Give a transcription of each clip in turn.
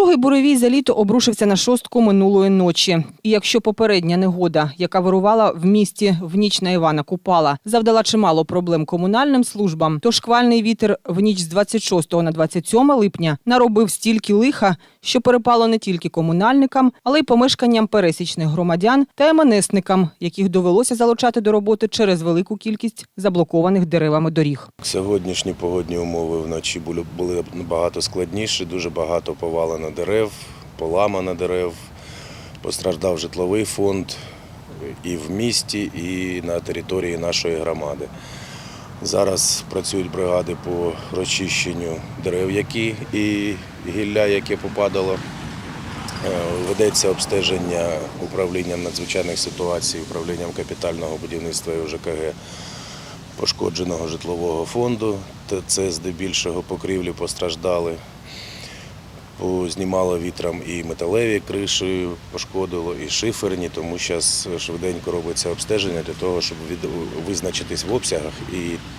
Другий буревій за літо обрушився на шостку минулої ночі. І якщо попередня негода, яка вирувала в місті в ніч на Івана Купала, завдала чимало проблем комунальним службам, то шквальний вітер в ніч з 26 на 27 липня наробив стільки лиха, що перепало не тільки комунальникам, але й помешканням пересічних громадян та МНСникам, яких довелося залучати до роботи через велику кількість заблокованих деревами доріг. Сьогоднішні погодні умови вночі були, були набагато складніші, дуже багато повалено дерев, поламано дерев, постраждав житловий фонд і в місті, і на території нашої громади. Зараз працюють бригади по розчищенню дерев, які і гілля, яке попадало. Е, Ведеться обстеження управлінням надзвичайних ситуацій, управлінням капітального будівництва і ОЖКГ пошкодженого житлового фонду. Це здебільшого покрівлі постраждали. Знімало вітром і металеві криші, пошкодило, і шиферні, тому зараз швиденько робиться обстеження для того, щоб визначитись в обсягах і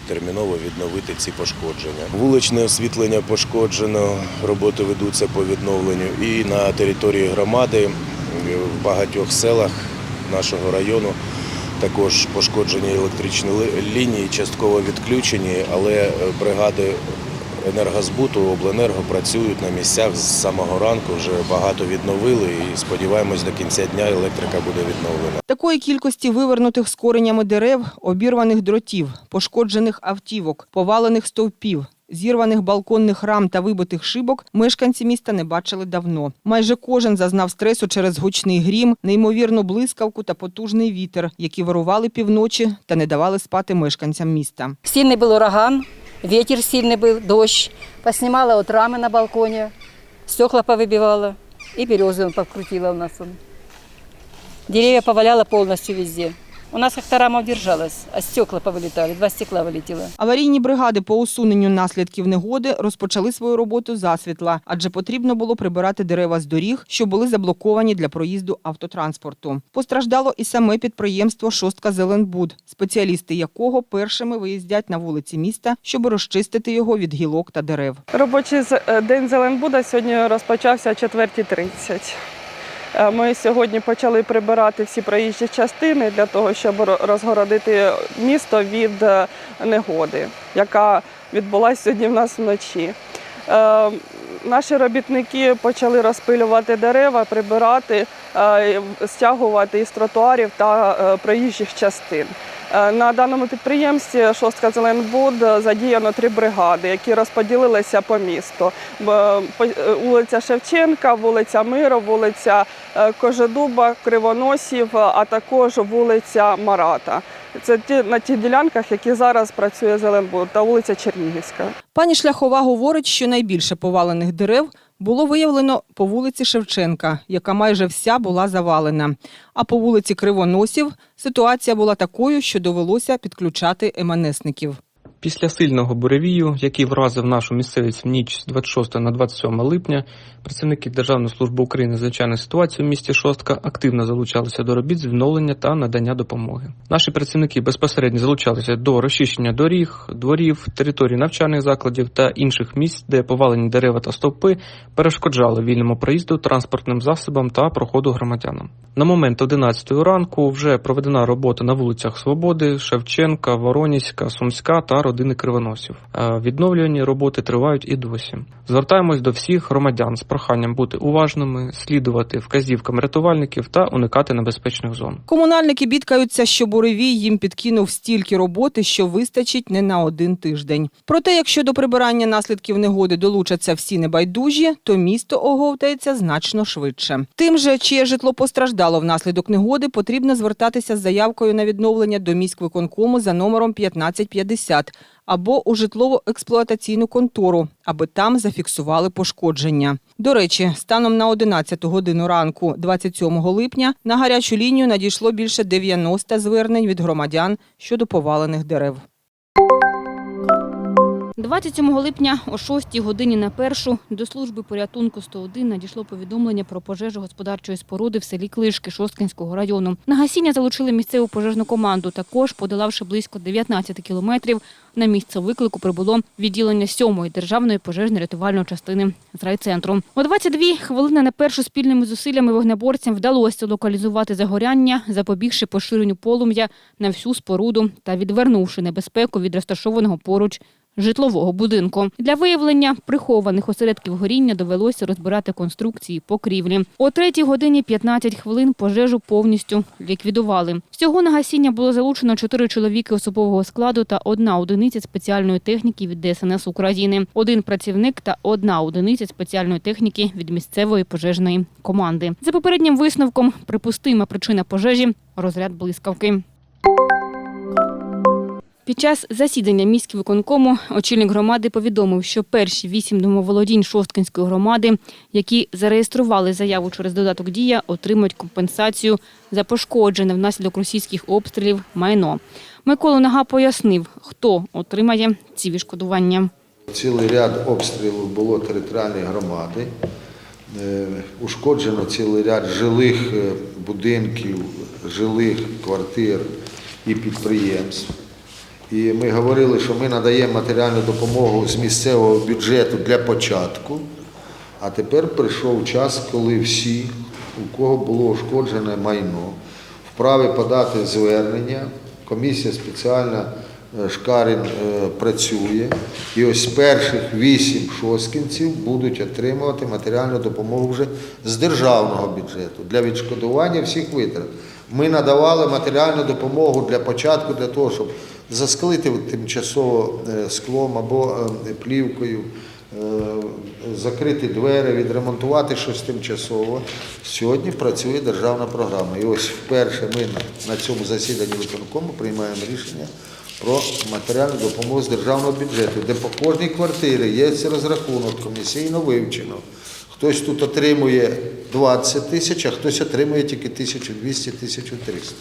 терміново відновити ці пошкодження. Вуличне освітлення пошкоджено, роботи ведуться по відновленню. І на території громади в багатьох селах нашого району також пошкоджені електричні лінії, частково відключені, але е, бригади енергозбуту, обленерго працюють на місцях з самого ранку. Вже багато відновили і сподіваємось, до кінця дня електрика буде відновлена. Такої кількості вивернутих з коренями дерев, обірваних дротів, пошкоджених автівок, повалених стовпів, зірваних балконних рам та вибитих шибок мешканці міста не бачили давно. Майже кожен зазнав стресу через гучний грім, неймовірну блискавку та потужний вітер, які вирували півночі та не давали спати мешканцям міста. Сильный был ураган, ветер сильный был, дождь. Поснимала вот рамы на балконе, стекла повыбивала и березы покрутила у нас. он. Деревья поваляла полностью везде. У нас как-то рама удержалась, а стекла повылетали, два стекла вылетело. Аварійні бригади по усуненню наслідків негоди розпочали свою роботу засвітла, адже потрібно було прибирати дерева з доріг, що були заблоковані для проїзду автотранспорту. Постраждало і саме підприємство Шостка Зеленбуд, спеціалісти якого першими виїздять на вулиці міста, щоб розчистити його від гілок та дерев. Робочий з- е, день Зеленбуда сьогодні розпочався о 4.30. Е, Ми сьогодні почали прибирати всі проїжджі частини для того, щоб розгородити місто від е, негоди, яка відбулася сьогодні в нас вночі. Е, Наші робітники почали розпилювати дерева, прибирати, стягувати із тротуарів та проїжджих частин. Е, На даному підприємстві Шостка Зеленбуд задіяно три бригади, які розподілилися по місту. Е, Вулиця Шевченка, вулиця Миру, вулиця е, Кожедуба, Кривоносів, а також вулиця Марата. Це ті на тих ділянках, які зараз працює Зеленбуд, та вулиця Чернігівська. Пані Шляхова говорить, що найбільше повалених дерев було виявлено по вулиці Шевченка, яка майже вся була завалена. А по вулиці Кривоносів ситуація була такою, що довелося підключати МНСників. Після сильного буревію, який вразив нашу місцевість в ніч з 26 на 27 липня, працівники Державної служби України з звичайної ситуації в місті Шостка активно залучалися до робіт з відновлення та надання допомоги. Наші працівники безпосередньо залучалися до розчищення доріг, дворів, територій навчальних закладів та інших місць, де повалені дерева та стовпи перешкоджали вільному проїзду транспортним засобам та проходу громадянам. На момент 11 ранку вже проведена робота на вулицях Свободи, Шевченка, Вороніська, Сумська та родини Кривоносів. Е, Відновлювані роботи тривають і досі. Звертаємось до всіх громадян з проханням бути уважними, слідувати вказівкам рятувальників та уникати небезпечних зон. Комунальники бідкаються, що буревій їм підкинув стільки роботи, що вистачить не на один тиждень. Проте, якщо до прибирання наслідків негоди долучаться всі небайдужі, то місто оговтається значно швидше. Тим же, чиє житло постраждало внаслідок негоди, потрібно звертатися з заявкою на відновлення до міськвиконкому за номером 1550 або у житлово-експлуатаційну контору, аби там зафіксували пошкодження. До речі, станом на 11 годину ранку, 27 липня, на гарячу лінію надійшло більше 90 звернень від громадян щодо повалених дерев. 27 липня о 6 годині на першу до служби порятунку 101 надійшло повідомлення про пожежу господарчої споруди в селі Клишки Шосткинського району. На гасіння залучили місцеву пожежну команду. Також, подолавши близько 19 кілометрів, на місце виклику прибуло відділення 7-ї державної пожежно-рятувальної частини з райцентру. О 22 хвилини на першу спільними зусиллями вогнеборцям вдалося локалізувати загоряння, запобігши поширенню полум'я на всю споруду та відвернувши небезпеку від розташованого поруч житлового будинку. Для виявлення прихованих осередків горіння довелося розбирати конструкції покрівлі. О 3 годині 15 хвилин пожежу повністю ліквідували. Всього на гасіння було залучено 4 чоловіки особового складу та одна одиниця спеціальної техніки від ДСНС України, один працівник та одна одиниця спеціальної техніки від місцевої пожежної команди. За попереднім висновком, припустима причина пожежі розряд блискавки. Під час засідання міськвиконкому очільник громади повідомив, що перші вісім домоволодінь Шосткинської громади, які зареєстрували заяву через додаток Дія, отримують компенсацію за пошкоджене внаслідок російських обстрілів майно. Микола Нага пояснив, хто отримає ці відшкодування. Цілий ряд обстрілів було територіальної громади. Е, Ушкоджено цілий ряд жилих е, будинків, жилих квартир і підприємств. І ми говорили, що ми надаємо матеріальну допомогу з місцевого бюджету для початку. А тепер прийшов час, коли всі, у кого було ушкоджене майно, вправі подати звернення. Комісія спеціальна е, Шкарин е, працює. І ось перших вісім шосткінців будуть отримувати матеріальну допомогу вже з державного бюджету для відшкодування всіх витрат. Ми надавали матеріальну допомогу для початку, для того, щоб засклити тимчасово е, склом або е, плівкою, е, закрити двері, відремонтувати щось тимчасово. Сьогодні працює державна програма. І ось вперше ми на цьому засіданні виконкому приймаємо рішення про матеріальну допомогу з державного бюджету, де по кожній квартирі є розрахунок комісійно вивчено. Хтось тут отримує 20 тисяч, а хтось отримує тільки 1200-1300.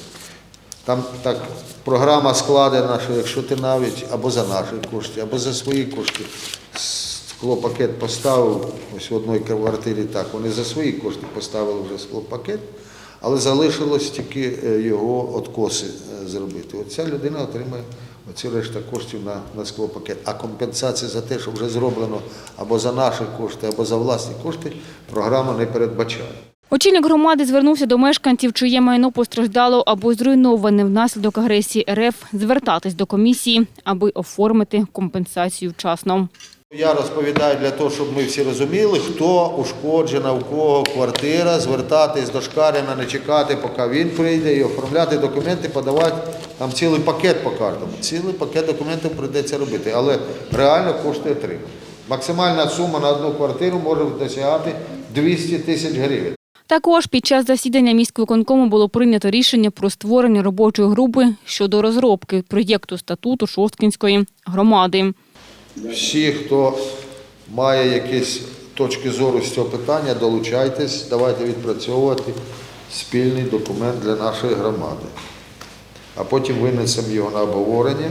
Там так програма складена, що якщо ти навіть або за наші кошти, або за свої кошти склопакет поставив, ось в одній квартирі так, вони за свої кошти поставили вже склопакет, але залишилось тільки е, його откоси е, зробити. От ця людина отримає оці решта коштів на, на склопакет. А компенсація за те, що вже зроблено або за наші кошти, або за власні кошти, програма не передбачає. Очільник громади звернувся до мешканців, чиє майно постраждало або зруйноване внаслідок агресії РФ, звертатись до комісії, аби оформити компенсацію вчасно. Я розповідаю для того, щоб ми всі розуміли, хто ушкоджена, у кого квартира, звертатись до Шкарина, не чекати, поки він прийде, і оформляти документи, подавати там цілий пакет по картам. Цілий пакет документів прийдеться робити, але реально кошти отримати. Максимальна сума на одну квартиру може досягати 200 тисяч гривень. Також під час засідання міськвиконкому було прийнято рішення про створення робочої групи щодо розробки проєкту статуту Шосткінської громади. Всі, хто має якісь точки зору з цього питання, долучайтесь, давайте відпрацьовувати спільний документ для нашої громади. А потім винесемо його на обговорення,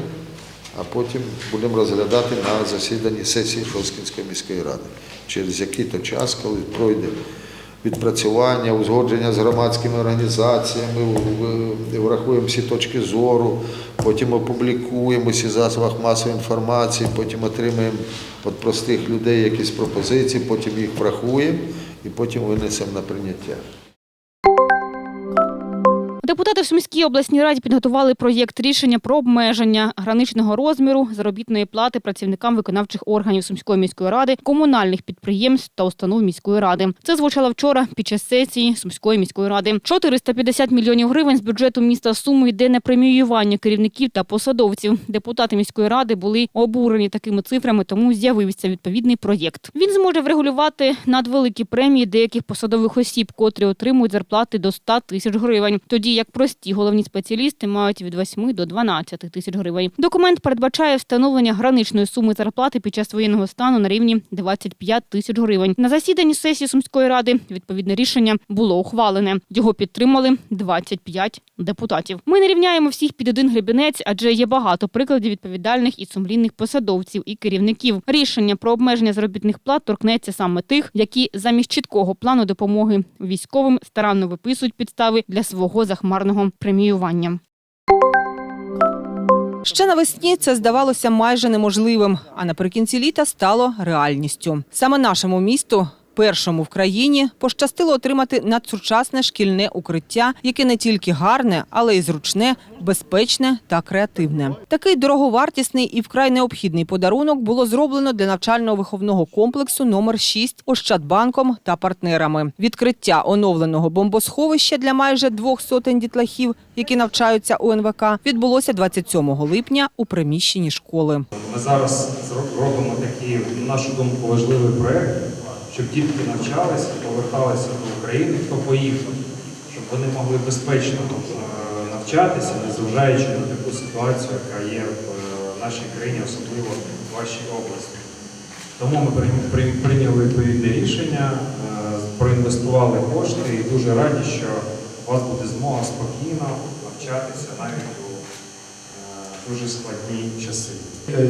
а потім будемо розглядати на засіданні сесії Шоскінської міської ради. Через який-то час, коли пройде відпрацювання, узгодження з громадськими організаціями, врахуємо всі точки зору, потім опублікуємо всі засобах масової інформації, потім отримаємо від простих людей якісь пропозиції, потім їх врахуємо і потім винесемо на прийняття. Депутати в Сумській обласній раді підготували проєкт рішення про обмеження граничного розміру заробітної плати працівникам виконавчих органів Сумської міської ради, комунальних підприємств та установ міської ради. Це звучало вчора під час сесії Сумської міської ради. 450 мільйонів гривень з бюджету міста Суми йде на преміювання керівників та посадовців. Депутати міської ради були обурені такими цифрами, тому з'явився відповідний проєкт. Він зможе врегулювати надвеликі премії деяких посадових осіб, котрі отримують зарплати до 100 тисяч гривень. Тоді як прості головні спеціалісти мають від 8 до 12 тисяч гривень. Документ передбачає встановлення граничної суми зарплати під час воєнного стану на рівні 25 тисяч гривень. На засіданні сесії сумської ради відповідне рішення було ухвалене. Його підтримали 25 депутатів. Ми не рівняємо всіх під один гребінець, адже є багато прикладів відповідальних і сумлінних посадовців і керівників. Рішення про обмеження заробітних плат торкнеться саме тих, які замість чіткого плану допомоги військовим старанно виписують підстави для свого захмарного преміювання. Ще навесні це здавалося майже неможливим, а наприкінці літа стало реальністю. Саме нашому місту. Першому в країні пощастило отримати надсучасне шкільне укриття, яке не тільки гарне, але й зручне, безпечне та креативне. Такий дороговартісний і вкрай необхідний подарунок було зроблено для навчально-виховного комплексу номер 6 Ощадбанком та партнерами. Відкриття оновленого бомбосховища для майже двох сотень дітлахів, які навчаються у НВК, відбулося 27 липня у приміщенні школи. Ми зараз робимо такий, на нашу думку, важливий проєкт, щоб дітки навчалися, поверталися до України, хто поїхав, щоб вони могли безпечно е, навчатися, незважаючи на таку ситуацію, яка є в е, нашій країні, особливо в вашій області. Тому ми прийняли відповідне рішення, е, проінвестували кошти і дуже раді, що у вас буде змога спокійно навчатися навіть дуже складні часи.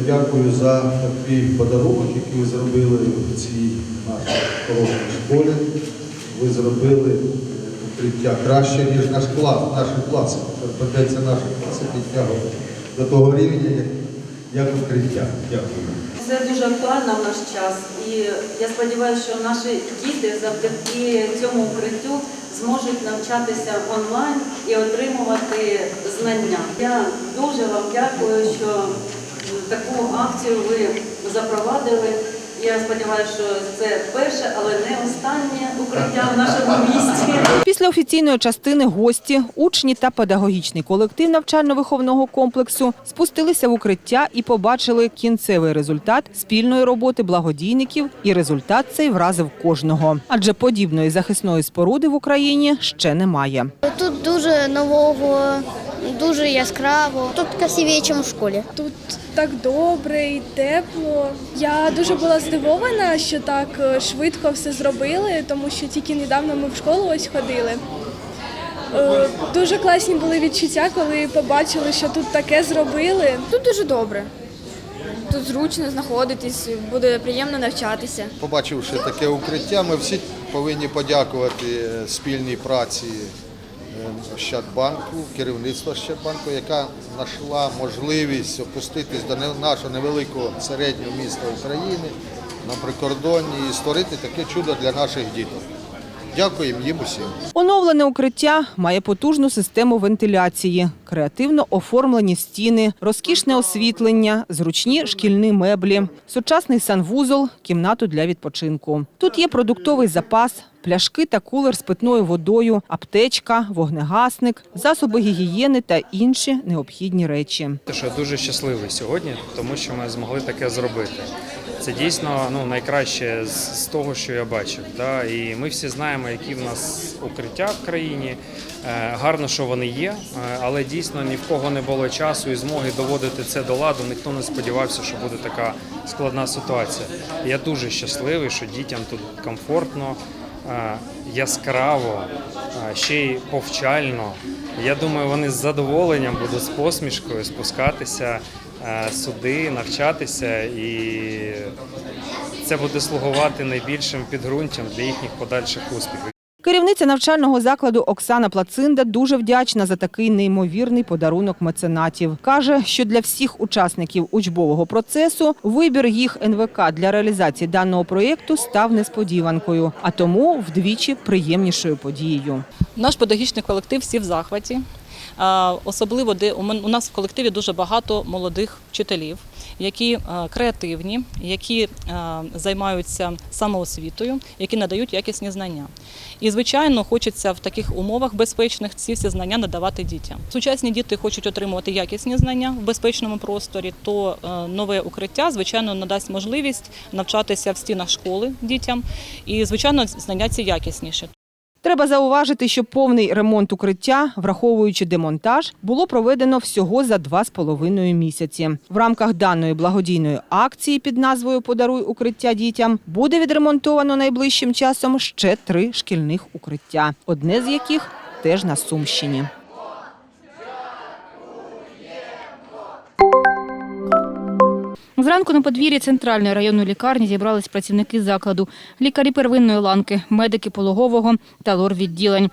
Дякую за такий подарунок, який ви зробили в цій нашій хорошій школі. Ви зробили укриття краще, ніж наш клас, наші класи. Придеться наші класи підтягувати до того рівня, як укриття. Дякую. Це дуже актуально в наш час, і я сподіваюся, що наші діти завдяки цьому укриттю зможуть навчатися онлайн і отримувати знання. Я дуже вам дякую, що таку акцію ви запровадили. Я сподіваюся, що це перше, але не останнє укриття в нашому місті. Після офіційної частини гості, учні та педагогічний колектив навчально-виховного комплексу спустилися в укриття і побачили кінцевий результат спільної роботи благодійників. І результат цей вразив кожного. Адже подібної захисної споруди в Україні ще немає. Тут дуже нового, дуже яскраво. Тут красивіше, ніж в школі. Тут так добре і тепло. Я дуже була здивована, що так е, швидко все зробили, тому що тільки недавно ми в школу ось ходили. Е, Дуже класні були відчуття, коли побачили, що тут таке зробили. Тут дуже добре. Тут зручно знаходитись, буде приємно навчатися. Побачивши таке укриття, ми всі повинні подякувати е, спільній праці Ощадбанку, керівництва Ощадбанку, яка знайшла можливість опуститись до не- нашого невеликого середнього міста України на прикордонні і створити таке чудо для наших діток. Дякуємо їм усім. Оновлене укриття має потужну систему вентиляції, креативно оформлені стіни, розкішне освітлення, зручні шкільні меблі, сучасний санвузол, кімнату для відпочинку. Тут є продуктовий запас. Пляшки та кулер з питною водою, аптечка, вогнегасник, засоби гігієни та інші необхідні речі. Я дуже щасливий сьогодні, тому що ми змогли таке зробити. Це дійсно ну, найкраще з, того, що я бачив. Да? І ми всі знаємо, які в нас укриття в країні. Е, гарно, що вони є, е, але дійсно ні в кого не було часу і змоги доводити це до ладу. Ніхто не сподівався, що буде така складна ситуація. Я дуже щасливий, що дітям тут комфортно, е, яскраво, ще й повчально. Я думаю, вони з задоволенням будуть з посмішкою спускатися сюди, навчатися, і це буде слугувати найбільшим підґрунтям для їхніх подальших успіхів. Керівниця навчального закладу Оксана Плацинда дуже вдячна за такий неймовірний подарунок меценатів. Каже, що для всіх учасників учбового процесу вибір їх НВК для реалізації даного проєкту став несподіванкою, а тому вдвічі приємнішою подією. Наш педагогічний колектив всі в захваті. Особливо, де у нас в колективі дуже багато молодих вчителів, які е, креативні, які е, займаються самоосвітою, які надають якісні знання. І, звичайно, хочеться в таких умовах безпечних ці всі знання надавати дітям. Сучасні діти хочуть отримувати якісні знання в безпечному просторі, то е, нове укриття, звичайно, надасть можливість навчатися в стінах школи дітям, і, звичайно, знання ці якісніші. Треба зауважити, що повний ремонт укриття, враховуючи демонтаж, було проведено всього за два з половиною місяці. В рамках даної благодійної акції під назвою Подаруй укриття дітям буде відремонтовано найближчим часом ще три шкільних укриття, одне з яких теж на Сумщині. Зранку на подвір'ї центральної районної лікарні зібрались працівники закладу, лікарі первинної ланки, медики пологового та лор-відділень.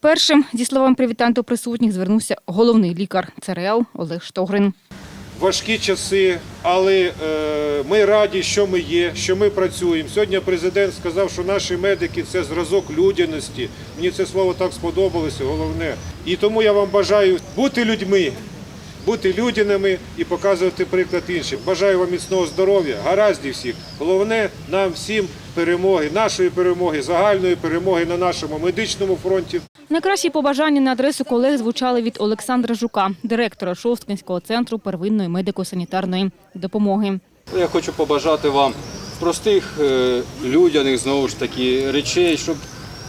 Першим, зі словами привітань до присутніх, звернувся головний лікар ЦРЛ Олег Штогрин. важкі часи, але е, ми раді, що ми є, що ми працюємо. Сьогодні президент сказав, що наші медики це зразок людяності. Мені це слово так сподобалося, головне. І тому я вам бажаю бути людьми, бути людяними і показувати приклад іншим. Бажаю вам міцного здоров'я, гараздів всіх. Головне нам всім перемоги, нашої перемоги, загальної перемоги на нашому медичному фронті. Найкращі побажання на адресу колег звучали від Олександра Жука, директора Шосткинського центру первинної медико-санітарної допомоги. Я хочу побажати вам простих е, людяних знову ж таки речей, щоб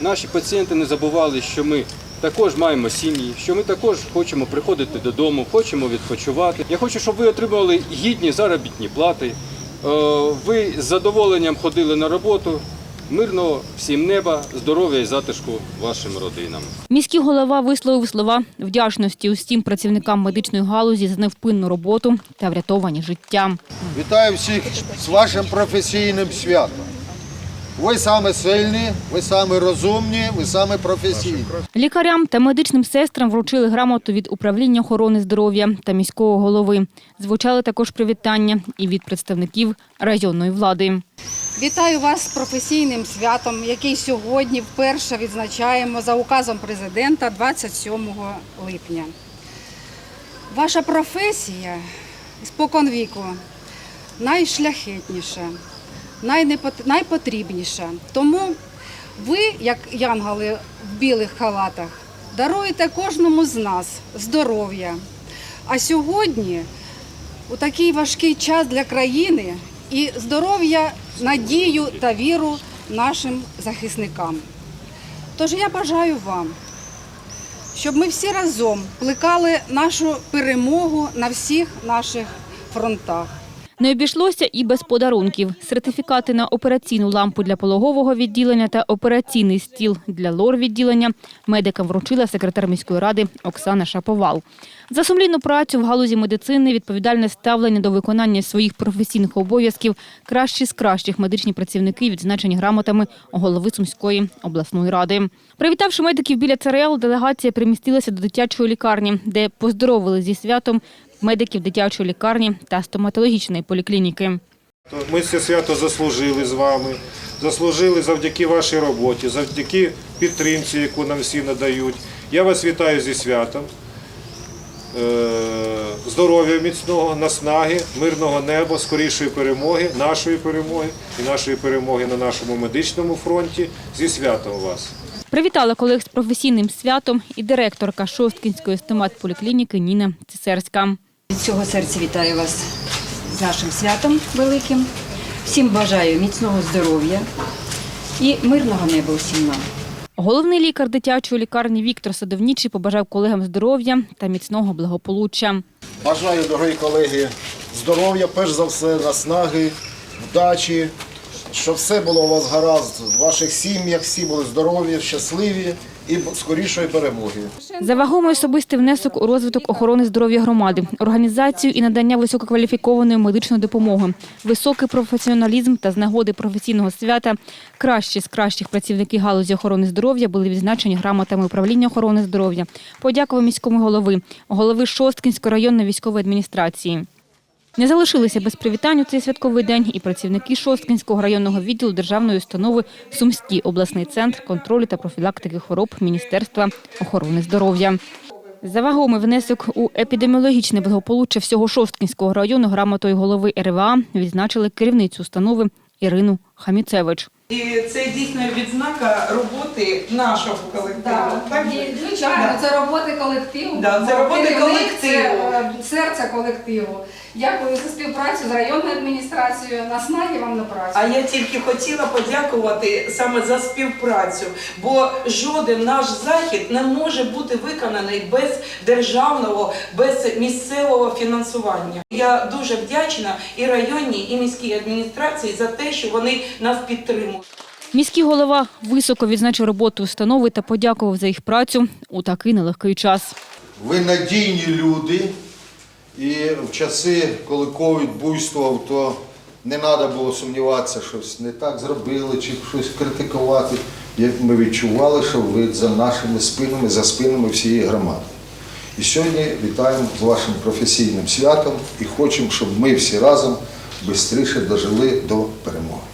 наші пацієнти не забували, що ми також маємо сім'ї, що ми також хочемо приходити додому, хочемо відпочивати. Я хочу, щоб ви отримали гідні заробітні плати. е, Ви з задоволенням ходили на роботу. Мирного всім неба, здоров'я і затишку вашим родинам. Міський голова висловив слова вдячності усім працівникам медичної галузі за невпинну роботу та врятовані життя. Вітаю всіх з вашим професійним святом. Ви саме сильні, ви саме розумні, ви саме професійні. Лікарям та медичним сестрам вручили грамоту від управління охорони здоров'я та міського голови. Звучали також привітання і від представників районної влади. Вітаю вас з професійним святом, який сьогодні вперше відзначаємо за указом президента 27 липня. Ваша професія спокон віку найшляхетніша, найпотрібніша. Тому ви, як янголи в білих халатах, даруєте кожному з нас здоров'я. А сьогодні у такий важкий час для країни і здоров'я, надію та віру нашим захисникам. Тож я бажаю вам, щоб ми всі разом плекали нашу перемогу на всіх наших фронтах. Не обійшлося і без подарунків. Сертифікати на операційну лампу для пологового відділення та операційний стіл для лор-відділення медикам вручила секретар міської ради Оксана Шаповал. За сумлінну працю в галузі медицини, відповідальне ставлення до виконання своїх професійних обов'язків кращі з кращих медичні працівники відзначені грамотами голови Сумської обласної ради. Привітавши медиків біля ЦРЛ, делегація примістилася до дитячої лікарні, де поздоровили зі святом медиків дитячої лікарні та стоматологічної поліклініки. Ми це свято заслужили з вами, заслужили завдяки вашій роботі, завдяки підтримці, яку нам всі надають. Я вас вітаю зі святом. Е, Здоров'я міцного, наснаги, мирного неба, скорішої перемоги, нашої перемоги і нашої перемоги на нашому медичному фронті. Зі святом вас! Привітала колег з професійним святом і директорка Шосткінської стоматполіклініки Ніна Цисерська. Від цього серця вітаю вас з нашим святом великим. Всім бажаю міцного здоров'я і мирного неба усім нам. Головний лікар дитячої лікарні Віктор Садовнічий побажав колегам здоров'я та міцного благополуччя. Бажаю, дорогі колеги, здоров'я, перш за все, наснаги, вдачі, щоб все було у вас гаразд в ваших сім'ях, всі були здорові, щасливі і скорішої перемоги. За вагомий особистий внесок у розвиток охорони здоров'я громади, організацію і надання висококваліфікованої медичної допомоги, високий професіоналізм та з нагоди професійного свята кращі з кращих працівники галузі охорони здоров'я були відзначені грамотами управління охорони здоров'я. Подякував міському голови, голови Шосткінської районної військової адміністрації. Не залишилися без привітань у цей святковий день і працівники Шосткінського районного відділу державної установи Сумський обласний центр контролю та профілактики хвороб Міністерства охорони здоров'я. За вагомий внесок у епідеміологічне благополуччя всього Шосткинського району грамотою голови РВА відзначили керівницю установи Ірину Хаміцевич. І це дійсно відзнака роботи нашого колективу. Так? Звичайно, це роботи колективу. Да, це роботи колективу. Це е, серце колективу. Дякую за співпрацю з районною адміністрацією. Наснаги вам на працю. А я тільки хотіла подякувати саме за співпрацю, бо жоден наш захід не може бути виконаний без державного, без місцевого фінансування. Я дуже вдячна і районній, і міській адміністрації за те, що вони нас підтримують. Міський голова високо відзначив роботу установи та подякував за їх працю у такий нелегкий час. Ви надійні люди, і в часи, коли ковід буйствував, то не треба було сумніватися, щось не так зробили чи щось критикувати. Як Ми відчували, що ви за нашими спинами, за спинами всієї громади. І сьогодні вітаємо з вашим професійним святом і хочемо, щоб ми всі разом швидше дожили до перемоги.